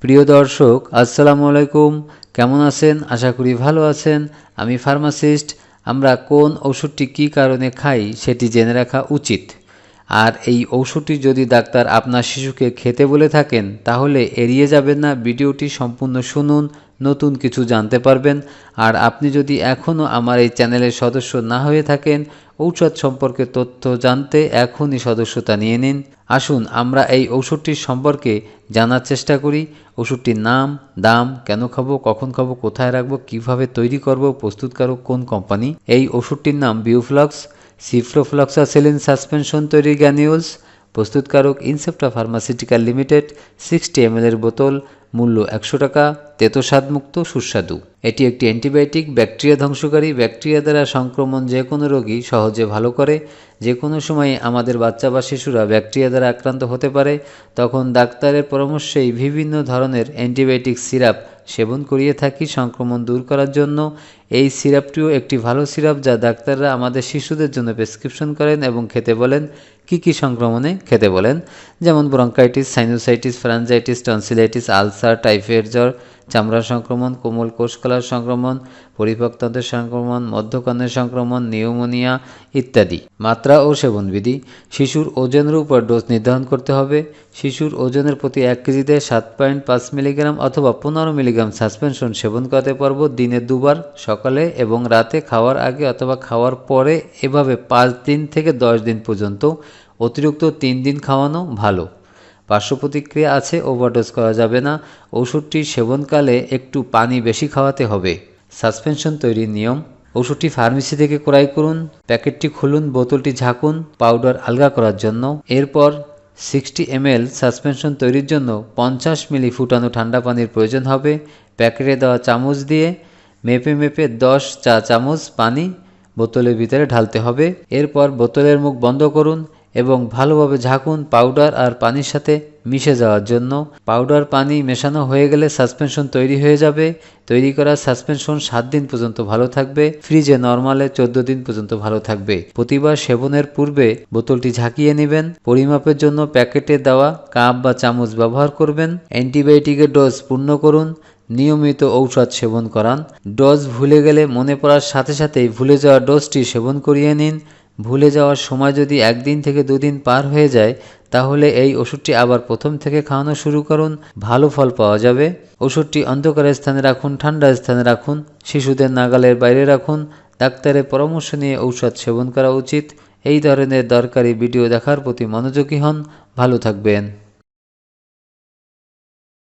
প্রিয় দর্শক, আসসালামু আলাইকুম। কেমন আছেন? আশা করি ভালো আছেন। আমি ফার্মাসিস্ট। আমরা কোন ওষুধটি কী কারণে খাই সেটি জেনে রাখা উচিত। আর এই ওষুধটি যদি ডাক্তার আপনার শিশুকে খেতে বলে থাকেন, তাহলে এড়িয়ে যাবেন না। ভিডিওটি সম্পূর্ণ শুনুন, নতুন কিছু জানতে পারবেন। আর আপনি যদি এখনও আমার এই চ্যানেলের সদস্য না হয়ে থাকেন, ঔষধ সম্পর্কে তথ্য জানতে এখনই সদস্যতা নিয়ে নিন। আসুন, আমরা এই ওষুধটির সম্পর্কে জানার চেষ্টা করি। ওষুধটির নাম, দাম, কেন খাব, কখন খাব, কোথায় রাখব, কীভাবে তৈরি করব, প্রস্তুতকারক কোন কোম্পানি? এই ওষুধটির নাম বিউফ্লক্স সিফ্লোফ্লক্সাসিলিন সাসপেনশন তৈরি গ্যানিউলস প্রস্তুতকারক Incepta pharmaceutical limited sixty M এর বোতল, মূল্য একশো টাকা তেতোস্বাদমুক্ত সুস্বাদু। এটি একটি অ্যান্টিবায়োটিক, ব্যাকটেরিয়া ধ্বংসকারী, ব্যাকটেরিয়া দ্বারা সংক্রমণ যে কোনো রোগী সহজে ভালো করে। যে কোনো সময়ে আমাদের বাচ্চা বা শিশুরা ব্যাকটেরিয়া দ্বারা আক্রান্ত হতে পারে। তখন ডাক্তারের পরামর্শেই বিভিন্ন ধরনের অ্যান্টিবায়োটিক সিরাপ সেবন করিয়ে থাকি সংক্রমণ দূর করার জন্য। এই সিরাপটিও একটি ভালো সিরাপ যা ডাক্তাররা আমাদের শিশুদের জন্য প্রেসক্রিপশন করেন এবং খেতে বলেন। কি কি সংক্রমণে খেতে বলেন? যেমন bronchitis, sinusitis, pharyngitis, tonsillitis, ulcer, typhoid জ্বর চামড়া সংক্রমণ, কোমল কোষকলার সংক্রমণ পরিপক্তদের সংক্রমণ মধ্যকর্ণের সংক্রমণ, নিউমোনিয়া ইত্যাদি। মাত্রা ও সেবনবিধি। শিশুর ওজনের উপর ডোজ নির্ধারণ করতে হবে। শিশুর ওজনের প্রতি এক কেজিতে সাত পয়েন্ট পাঁচ মিলিগ্রাম অথবা পনেরো মিলিগ্রাম সাসপেনশন সেবন করাতে পারব দিনে দুবার সকালে এবং রাতে খাওয়ার আগে অথবা খাওয়ার পরে এভাবে পাঁচ দিন থেকে দশ দিন পর্যন্ত। অতিরিক্ত তিন দিন খাওয়ানো ভালো। পার্শ্ব প্রতিক্রিয়া আছে ওভারডোজ করা যাবে না। ওষুধটি সেবনকালে একটু পানি বেশি খাওয়াতে হবে। সাসপেনশন তৈরির নিয়ম। ওষুধটি ফার্মেসি থেকে ক্রয় করুন, প্যাকেটটি খুলুন, বোতলটি ঝাঁকুন, পাউডার আলগা করার জন্য। এরপর সিক্সটি এমএল সাসপেনশন তৈরির জন্য পঞ্চাশ মিলি ফুটানো ঠান্ডা পানির প্রয়োজন হবে। প্যাকেটে দেওয়া চামচ দিয়ে মেপে মেপে দশ চা চামচ পানি বোতলের ভিতরে ঢালতে হবে। এরপর বোতলের মুখ বন্ধ করুন। এবং ভালোভাবে ঝাঁকুন পাউডার আর পানির সাথে মিশে যাওয়ার জন্য। পাউডার পানি মেশানো হয়ে গেলে সাসপেনশন তৈরি হয়ে যাবে। তৈরি করা সাসপেনশন সাত দিন পর্যন্ত ভালো থাকবে। ফ্রিজে নর্মালে চোদ্দ দিন পর্যন্ত ভালো থাকবে। প্রতিবার সেবনের পূর্বে বোতলটি ঝাঁকিয়ে নেবেন। পরিমাপের জন্য প্যাকেটে দেওয়া কাপ বা চামচ ব্যবহার করবেন। অ্যান্টিবায়োটিকের ডোজ পূর্ণ করুন। নিয়মিত ঔষধ সেবন করান। ডোজ ভুলে গেলে মনে পড়ার সাথে সাথেই ভুলে যাওয়া ডোজটি সেবন করিয়ে নিন। ভুলে যাওয়ার সময় যদি একদিন থেকে দুদিন পার হয়ে যায়, তাহলে এই ওষুধটি আবার প্রথম থেকে খাওয়ানো শুরু করুন, ভালো ফল পাওয়া যাবে। ওষুধটি অন্ধকার স্থানে রাখুন, ঠান্ডা স্থানে রাখুন, শিশুদের নাগালের বাইরে রাখুন, ডাক্তারের পরামর্শ নিয়ে ঔষধ সেবন করা উচিত। এই ধরনের দরকারি ভিডিও দেখার প্রতি মনোযোগী হন, ভালো থাকবেন।